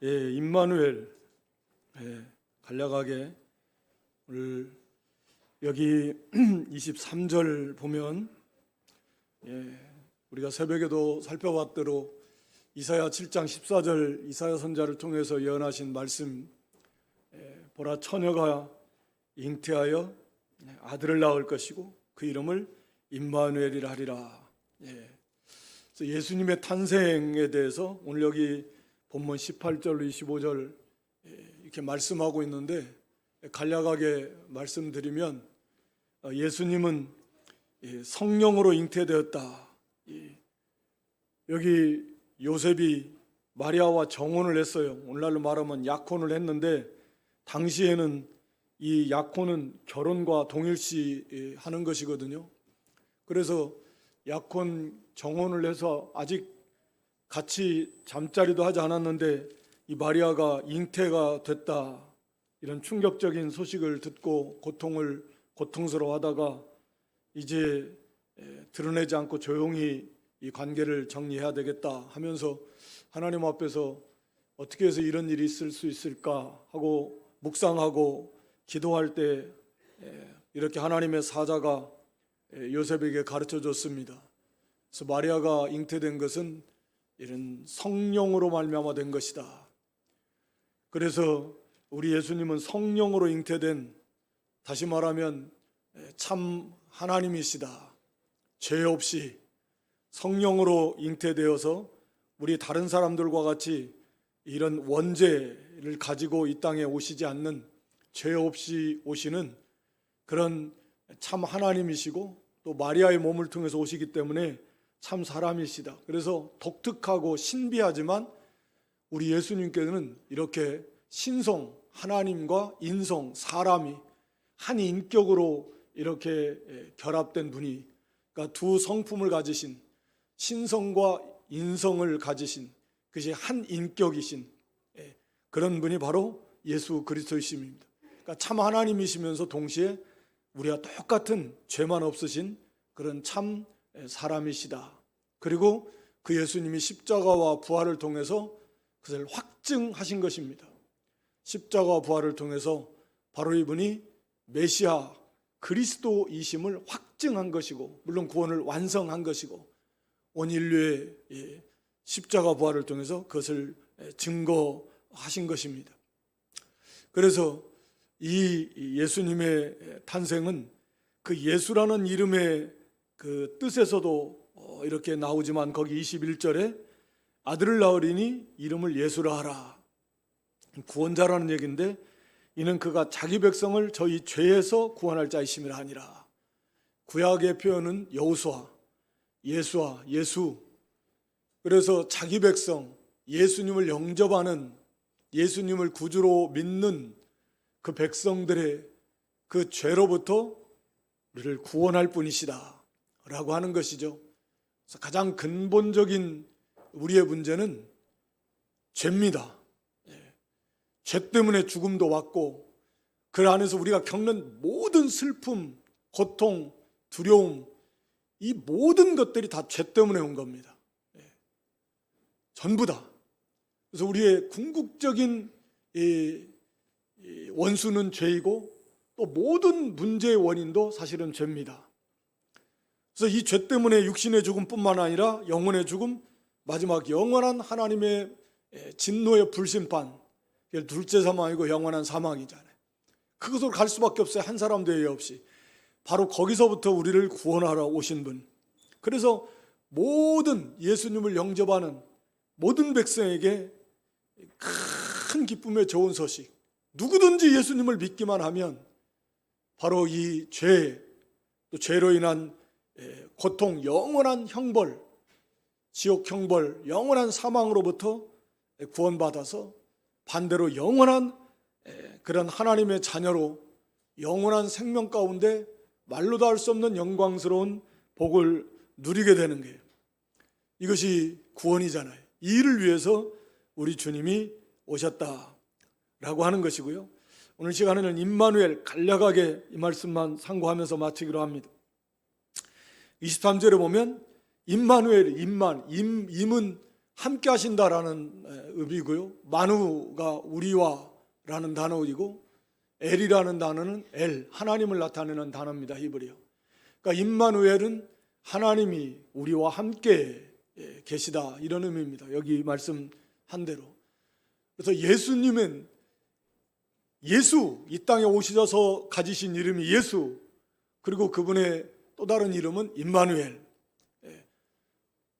예, 임마누엘 예, 간략하게 오늘 여기 23절 보면 예, 우리가 새벽에도 살펴봤대로 이사야 7장 14절 이사야 선자를 통해서 예언하신 말씀 예, 보라 처녀가 잉태하여 아들을 낳을 것이고 그 이름을 임마누엘이라 하리라. 예. 그래서 예수님의 탄생에 대해서 오늘 여기 본문 18절 25절 예, 이렇게 말씀하고 있는데 간략하게 말씀드리면 어, 예수님은 예, 성령으로 잉태되었다. 예, 여기 요셉이 마리아와 정혼을 했어요. 오늘날로 말하면 약혼을 했는데 당시에는 이 약혼은 결혼과 동일시 예, 하는 것이거든요. 그래서 약혼 정혼을 해서 아직 같이 잠자리도 하지 않았는데 이 마리아가 잉태가 됐다 이런 충격적인 소식을 듣고 고통을 고통스러워 하다가 이제 에, 드러내지 않고 조용히 이 관계를 정리해야 되겠다 하면서 하나님 앞에서 어떻게 해서 이런 일이 있을 수 있을까 하고 묵상하고 기도할 때 에, 이렇게 하나님의 사자가 에, 요셉에게 가르쳐 줬습니다. 그래서 마리아가 잉태된 것은 이런 성령으로 말미암아 된 것이다. 그래서 우리 예수님은 성령으로 잉태된 다시 말하면 참 하나님이시다. 죄 없이 성령으로 잉태되어서 우리 다른 사람들과 같이 이런 원죄를 가지고 이 땅에 오시지 않는 죄 없이 오시는 그런 참 하나님이시고 또 마리아의 몸을 통해서 오시기 때문에 참 사람이시다. 그래서 독특하고 신비하지만 우리 예수님께서는 이렇게 신성 하나님과 인성 사람이 한 인격으로 이렇게 결합된 분이 그러니까 두 성품을 가지신 신성과 인성을 가지신 그것이 한 인격이신 예, 그런 분이 바로 예수 그리스도이십니다. 그러니까 참 하나님이시면서 동시에 우리와 똑같은 죄만 없으신 그런 참 사람이시다. 그리고 그 예수님이 십자가와 부활을 통해서 그것을 확증하신 것입니다. 십자가와 부활을 통해서 바로 이분이 메시아 그리스도이심을 확증한 것이고 물론 구원을 완성한 것이고 온 인류의 예, 십자가 부활을 통해서 그것을 증거하신 것입니다. 그래서 이 예수님의 탄생은 그 예수라는 이름의 그 뜻에서도 어, 이렇게 나오지만 거기 21절에 아들을 낳으리니 이름을 예수라 하라. 구원자라는 얘기인데 이는 그가 자기 백성을 저희 죄에서 구원할 자이심이라 하니라. 구약의 표현은 여호수아, 예수아, 예수. 그래서 자기 백성 예수님을 영접하는 예수님을 구주로 믿는 그 백성들의 그 죄로부터 우리를 구원할 분이시다 라고 하는 것이죠. 그래서 가장 근본적인 우리의 문제는 죄입니다. 예. 죄 때문에 죽음도 왔고 그 안에서 우리가 겪는 모든 슬픔, 고통, 두려움 이 모든 것들이 다 죄 때문에 온 겁니다. 예. 전부 다. 그래서 우리의 궁극적인 이, 이 원수는 죄이고 또 모든 문제의 원인도 사실은 죄입니다. 그래서 이 죄 때문에 육신의 죽음뿐만 아니라 영혼의 죽음, 마지막 영원한 하나님의 진노의 불심판, 둘째 사망이고 영원한 사망이잖아요. 그것으로 갈 수밖에 없어요. 한 사람도 예외 없이. 바로 거기서부터 우리를 구원하러 오신 분. 그래서 모든 예수님을 영접하는 모든 백성에게 큰 기쁨의 좋은 소식. 누구든지 예수님을 믿기만 하면 바로 이 죄, 또 죄로 인한 고통, 영원한 형벌, 지옥 형벌, 영원한 사망으로부터 구원받아서 반대로 영원한 그런 하나님의 자녀로 영원한 생명 가운데 말로도 할 수 없는 영광스러운 복을 누리게 되는 거예요. 이것이 구원이잖아요. 이 일을 위해서 우리 주님이 오셨다라고 하는 것이고요. 오늘 시간에는 임마누엘 간략하게 이 말씀만 상고하면서 마치기로 합니다. 23절에 보면 임마누엘 임만 임 임은 함께 하신다라는 에, 의미고요. 마누가 우리와라는 단어이고 엘이라는 단어는 엘 하나님을 나타내는 단어입니다. 히브리어. 그러니까 임마누엘은 하나님이 우리와 함께 예, 계시다 이런 의미입니다. 여기 말씀한 대로. 그래서 예수님은 예수 이 땅에 오셔서 가지신 이름이 예수 그리고 그분의 또 다른 이름은 임마누엘. 예.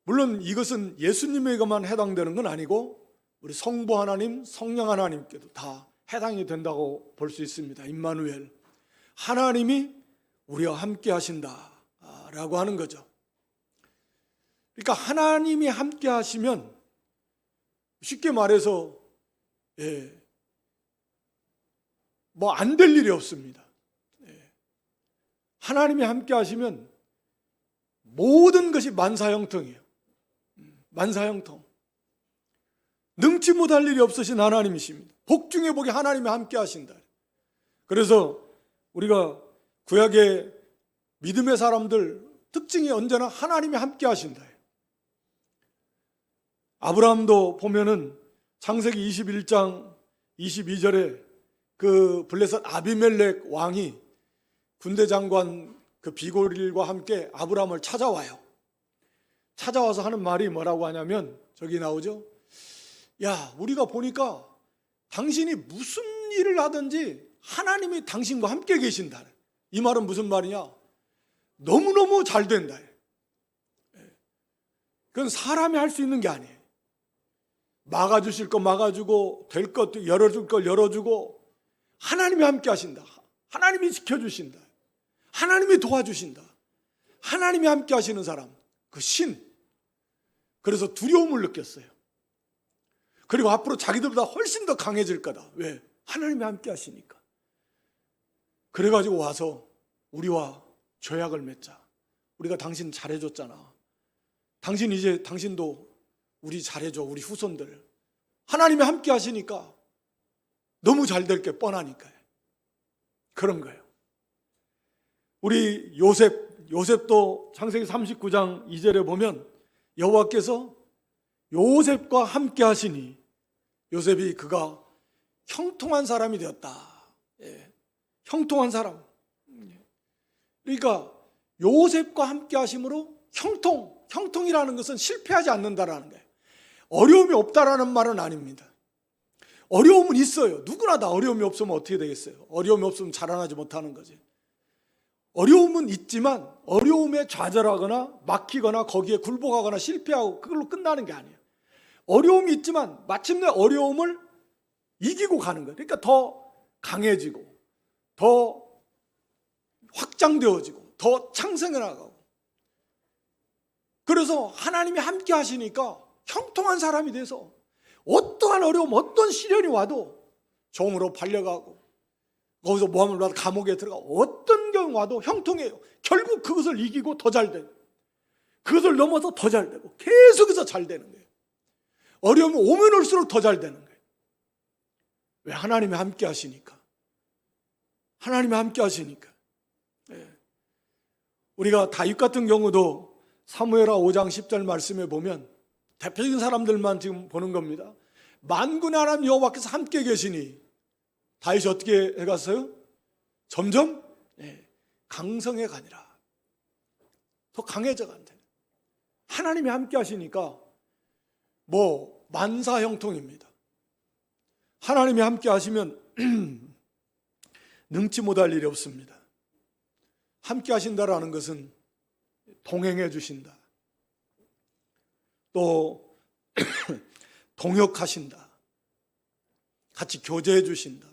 물론 이것은 예수님에게만 해당되는 건 아니고 우리 성부 하나님, 성령 하나님께도 다 해당이 된다고 볼 수 있습니다. 임마누엘. 하나님이 우리와 함께 하신다라고 하는 거죠. 그러니까 하나님이 함께 하시면 쉽게 말해서 예, 뭐 안 될 일이 없습니다. 예. 하나님이 함께 하시면 모든 것이 만사형통이에요. 음, 만사형통. 능치 못할 일이 없으신 하나님이십니다. 복 중에 복이 하나님이 함께 하신다. 그래서 우리가 구약의 믿음의 사람들 특징이 언제나 하나님이 함께 하신다. 아브라함도 보면은 창세기 21장 22절에 그 블레셋 아비멜렉 왕이 군대 장관 그 비고릴과 함께 아브라함을 찾아와요. 찾아와서 하는 말이 뭐라고 하냐면 저기 나오죠. 야, 우리가 보니까 당신이 무슨 일을 하든지 하나님이 당신과 함께 계신다. 이 말은 무슨 말이냐? 너무너무 잘 된다. 그건 사람이 할 수 있는 게 아니에요. 막아주실 거 막아주고 될 것도 열어줄 걸 열어주고 하나님이 함께 하신다. 하나님이 지켜주신다. 하나님이 도와주신다. 하나님이 함께 하시는 사람, 그 신. 그래서 두려움을 느꼈어요. 그리고 앞으로 자기들보다 훨씬 더 강해질 거다. 왜? 하나님이 함께 하시니까. 그래가지고 와서 우리와 조약을 맺자. 우리가 당신 잘해줬잖아. 당신 이제 당신도 우리 잘해줘. 우리 후손들. 하나님이 함께 하시니까 너무 잘 될 게 뻔하니까요. 그런 거예요. 우리 요셉, 요셉도 창세기 39장 2절에 보면 여호와께서 요셉과 함께 하시니 요셉이 그가 형통한 사람이 되었다. 예, 형통한 사람. 그러니까 요셉과 함께 하심으로 형통, 형통이라는 것은 실패하지 않는다라는 거예요. 어려움이 없다라는 말은 아닙니다. 어려움은 있어요. 누구나 다 어려움이 없으면 어떻게 되겠어요? 어려움이 없으면 자라나지 못하는 거지. 어려움은 있지만 어려움에 좌절하거나 막히거나 거기에 굴복하거나 실패하고 그걸로 끝나는 게 아니에요. 어려움이 있지만 마침내 어려움을 이기고 가는 거예요. 그러니까 더 강해지고 더 확장되어지고 더 창생해 나가고 그래서 하나님이 함께 하시니까 형통한 사람이 돼서 어떠한 어려움, 어떤 시련이 와도 종으로 팔려가고 거기서 모함을 받아 감옥에 들어가 어떤 경우 와도 형통해요. 결국 그것을 이기고 더 잘 되고 그것을 넘어서 더 잘 되고 계속해서 잘 되는 거예요. 어려움이 오면 올수록 더 잘 되는 거예요. 왜 하나님이 함께 하시니까. 하나님이 함께 하시니까. 예. 우리가 다윗 같은 경우도 사무엘하 5장 10절 말씀에 보면 대표적인 사람들만 지금 보는 겁니다. 만군의 하나님 여호와께서 함께 계시니 다윗이 어떻게 해갔어요? 점점 예, 강성해 가니라. 더 강해져 간다. 하나님이 함께 하시니까 뭐 만사 형통입니다. 하나님이 함께 하시면 능치 못할 일이 없습니다. 함께 하신다라는 것은 동행해 주신다. 또 동역하신다. 같이 교제해 주신다.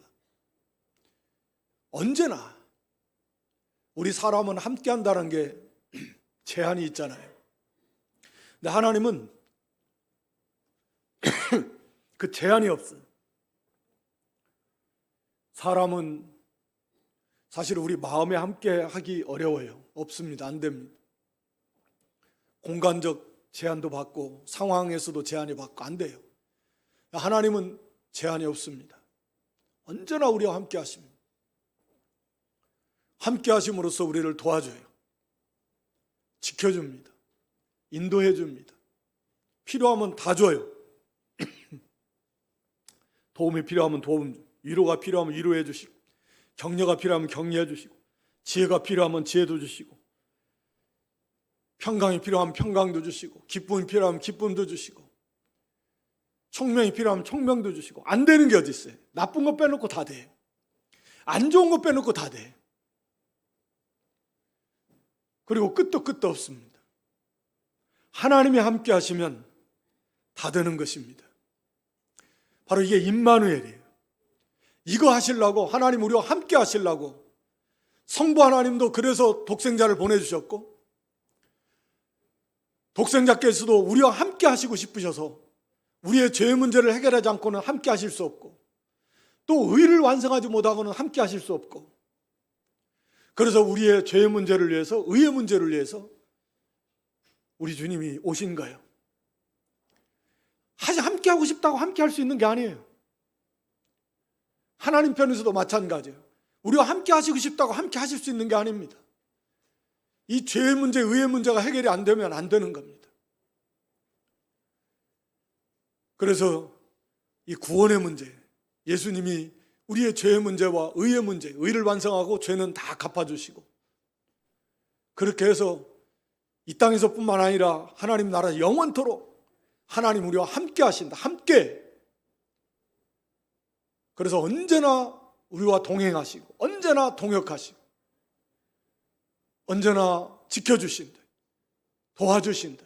언제나 우리 사람은 함께 한다는 게 제한이 있잖아요. 근데 하나님은 그 제한이 없어요. 사람은 사실 우리 마음에 함께 하기 어려워요. 없습니다. 안 됩니다. 공간적 제한도 받고 상황에서도 제한이 받고 안 돼요. 하나님은 제한이 없습니다. 언제나 우리와 함께 하십니다. 함께 하심으로써 우리를 도와줘요. 지켜줍니다. 인도해 줍니다. 필요하면 다 줘요. 도움이 필요하면 도움, 위로가 필요하면 위로해 주시고, 격려가 필요하면 격려해 주시고, 지혜가 필요하면 지혜도 주시고, 평강이 필요하면 평강도 주시고, 기쁨이 필요하면 기쁨도 주시고, 총명이 필요하면 총명도 주시고, 안 되는 게 어디 있어요? 나쁜 거 빼놓고 다 돼. 안 좋은 거 빼놓고 다 돼. 그리고 끝도 끝도 없습니다. 하나님이 함께 하시면 다 되는 것입니다. 바로 이게 임마누엘이에요. 이거 하시려고 하나님 우리와 함께 하시려고 성부 하나님도 그래서 독생자를 보내주셨고 독생자께서도 우리와 함께 하시고 싶으셔서 우리의 죄 문제를 해결하지 않고는 함께 하실 수 없고 또 의를 완성하지 못하고는 함께 하실 수 없고 그래서 우리의 죄 문제를 위해서 의의 문제를 위해서 우리 주님이 오신 거예요. 하지 함께 하고 싶다고 함께 할 수 있는 게 아니에요. 하나님 편에서도 마찬가지예요. 우리와 함께 하시고 싶다고 함께 하실 수 있는 게 아닙니다. 이 죄의 문제, 의의 문제가 해결이 안 되면 안 되는 겁니다. 그래서 이 구원의 문제, 예수님이 우리의 죄의 문제와 의의 문제, 의를 완성하고 죄는 다 갚아주시고 그렇게 해서 이 땅에서뿐만 아니라 하나님 나라 영원토록 하나님 우리와 함께 하신다. 함께. 그래서 언제나 우리와 동행하시고 언제나 동역하시고 언제나 지켜주신다. 도와주신다.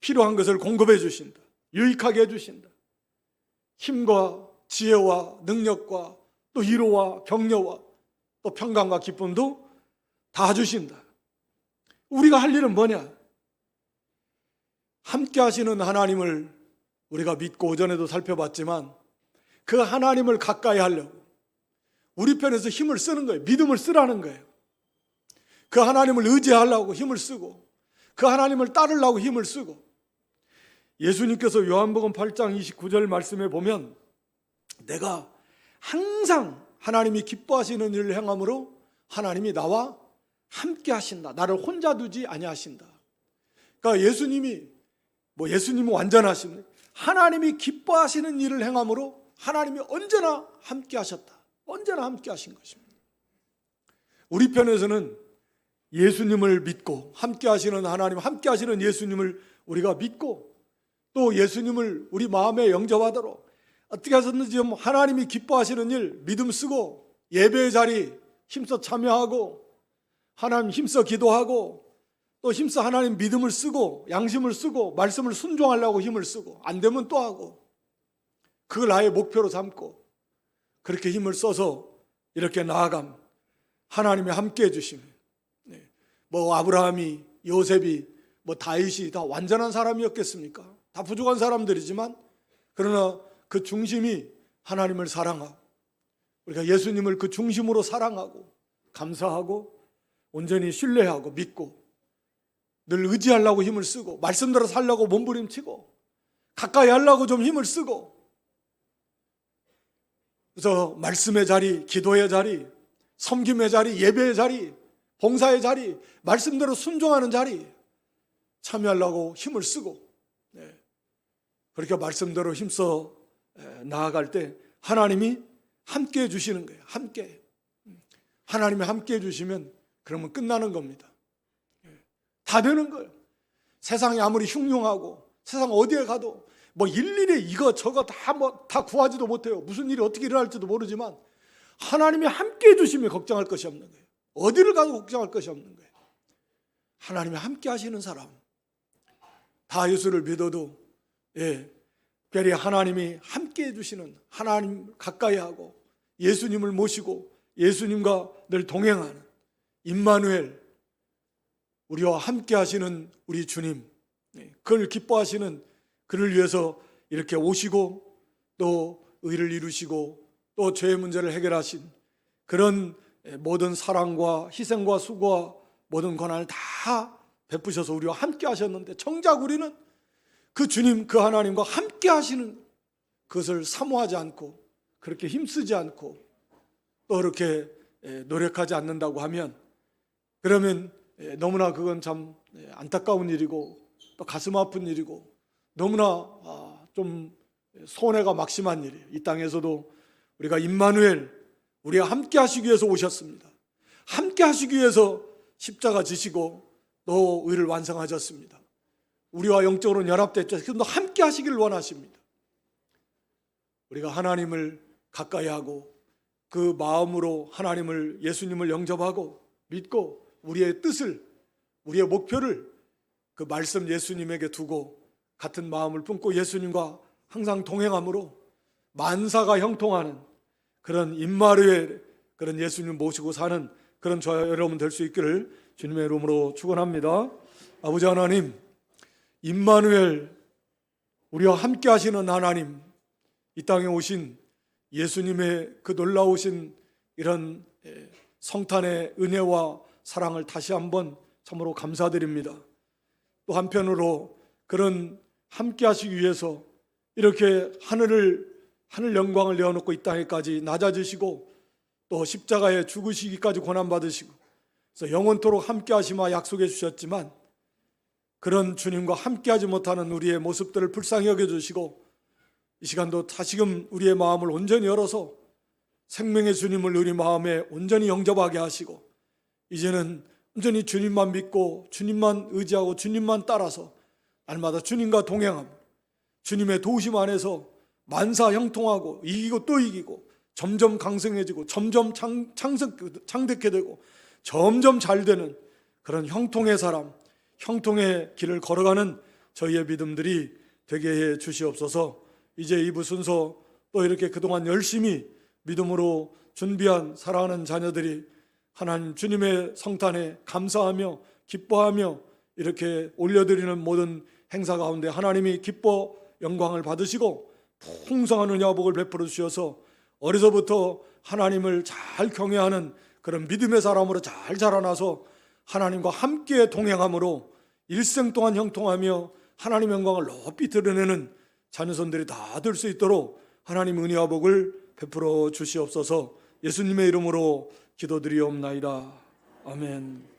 필요한 것을 공급해 주신다. 유익하게 해 주신다. 힘과 지혜와 능력과 또 위로와 격려와 또 평강과 기쁨도 다 주신다. 우리가 할 일은 뭐냐? 함께 하시는 하나님을 우리가 믿고 오전에도 살펴봤지만 그 하나님을 가까이 하려고 우리 편에서 힘을 쓰는 거예요. 믿음을 쓰라는 거예요. 그 하나님을 의지하려고 힘을 쓰고 그 하나님을 따르려고 힘을 쓰고 예수님께서 요한복음 8장 29절 말씀에 보면 내가 항상 하나님이 기뻐하시는 일을 행함으로 하나님이 나와 함께 하신다. 나를 혼자 두지 아니하신다. 그러니까 예수님이 뭐 예수님은 완전하신 하나님이 기뻐하시는 일을 행함으로 하나님이 언제나 함께 하셨다. 언제나 함께 하신 것입니다. 우리 편에서는 예수님을 믿고 함께 하시는 하나님, 함께 하시는 예수님을 우리가 믿고 또 예수님을 우리 마음에 영접하도록 어떻게 좀 하나님이 기뻐하시는 일 믿음 쓰고 예배의 자리 힘써 참여하고 하나님 힘써 기도하고 또 힘써 하나님 믿음을 쓰고 양심을 쓰고 말씀을 순종하려고 힘을 쓰고 안 되면 또 하고 그걸 나의 목표로 삼고 그렇게 힘을 써서 이렇게 나아감 하나님이 함께 해주시면 네. 뭐 아브라함이 요셉이 뭐 다윗이 다 완전한 사람이었겠습니까? 다 부족한 사람들이지만 그러나 그 중심이 하나님을 사랑하고 우리가 예수님을 그 중심으로 사랑하고 감사하고 온전히 신뢰하고 믿고 늘 의지하려고 힘을 쓰고 말씀대로 살려고 몸부림치고 가까이 하려고 좀 힘을 쓰고 그래서 말씀의 자리, 기도의 자리, 섬김의 자리, 예배의 자리, 봉사의 자리, 말씀대로 순종하는 자리 참여하려고 힘을 쓰고 네. 그렇게 말씀대로 힘써 나아갈 때 하나님이 함께 해 주시는 거예요. 함께. 하나님이 함께 해 주시면 그러면 끝나는 겁니다. 다 되는 거예요. 세상이 아무리 흉흉하고 세상 어디에 가도 뭐 일일이 이거 저거 다 뭐 다 구하지도 못해요. 무슨 일이 어떻게 일어날지도 모르지만 하나님이 함께 해 주시면 걱정할 것이 없는 거예요. 어디를 가도 걱정할 것이 없는 거예요. 하나님이 함께 하시는 사람. 다 예수를 믿어도 예, 별이 하나님이 함께 해주시는 하나님 가까이 하고 예수님을 모시고 예수님과 늘 동행하는 임마누엘 우리와 함께 하시는 우리 주님 네, 그를 기뻐하시는 그를 위해서 이렇게 오시고 또 의를 이루시고 또 죄의 문제를 해결하신 그런 모든 사랑과 희생과 수고와 모든 권한을 다 베푸셔서 우리와 함께 하셨는데 정작 우리는 그 주님 그 하나님과 함께 하시는 그것을 사모하지 않고 그렇게 힘쓰지 않고 또 그렇게 노력하지 않는다고 하면 그러면 너무나 그건 참 안타까운 일이고 또 가슴 아픈 일이고 너무나 아, 좀 손해가 막심한 일이에요. 이 땅에서도 우리가 임마누엘 우리와 함께 하시기 위해서 오셨습니다. 함께 하시기 위해서 십자가 지시고 또 의를 완성하셨습니다. 우리와 영적으로 연합됐죠. 지금도 함께 하시기를 원하십니다. 우리가 하나님을 가까이 하고 그 마음으로 하나님을 예수님을 영접하고 믿고 우리의 뜻을 우리의 목표를 그 말씀 예수님에게 두고 같은 마음을 품고 예수님과 항상 동행함으로 만사가 형통하는 그런 임마루엘 그런 예수님 모시고 사는 그런 저 여러분 될 수 있기를 주님의 이름으로 축원합니다. 아버지 하나님, 임마누엘 우리와 함께 하시는 하나님, 이 땅에 오신 예수님의 그 놀라우신 이런 예, 성탄의 은혜와 사랑을 다시 한번 참으로 감사드립니다. 또 한편으로 그런 함께 하시기 위해서 이렇게 하늘을 하늘 영광을 내어놓고 이 땅에까지 낮아지시고 또 십자가에 죽으시기까지 고난 받으시고 그래서 영원토록 함께 하시마 약속해 주셨지만 그런 주님과 함께하지 못하는 우리의 모습들을 불쌍히 여겨 주시고 이 시간도 다시금 우리의 마음을 온전히 열어서 생명의 주님을 우리 마음에 온전히 영접하게 하시고 이제는 온전히 주님만 믿고 주님만 의지하고 주님만 따라서 날마다 주님과 동행함 주님의 도우심 안에서 만사 형통하고 이기고 또 이기고 점점 강성해지고 점점 창, 창성, 창대케 되고 점점 잘 되는 그런 형통의 사람, 형통의 길을 걸어가는 저희의 믿음들이 되게 해 주시옵소서. 이제 이부 순서 또 이렇게 그동안 열심히 믿음으로 준비한 사랑하는 자녀들이 하나님 주님의 성탄에 감사하며 기뻐하며 이렇게 올려드리는 모든 행사 가운데 하나님이 기뻐 영광을 받으시고 풍성한 은혜와 복을 베풀어 주셔서 어려서부터 하나님을 잘 경외하는 그런 믿음의 사람으로 잘 자라나서 하나님과 함께 동행함으로 일생 동안 형통하며 하나님 영광을 높이 드러내는 자녀손들이 다 될 수 있도록 하나님 은혜와 복을 베풀어 주시옵소서 예수님의 이름으로 기도드리옵나이다. 아멘.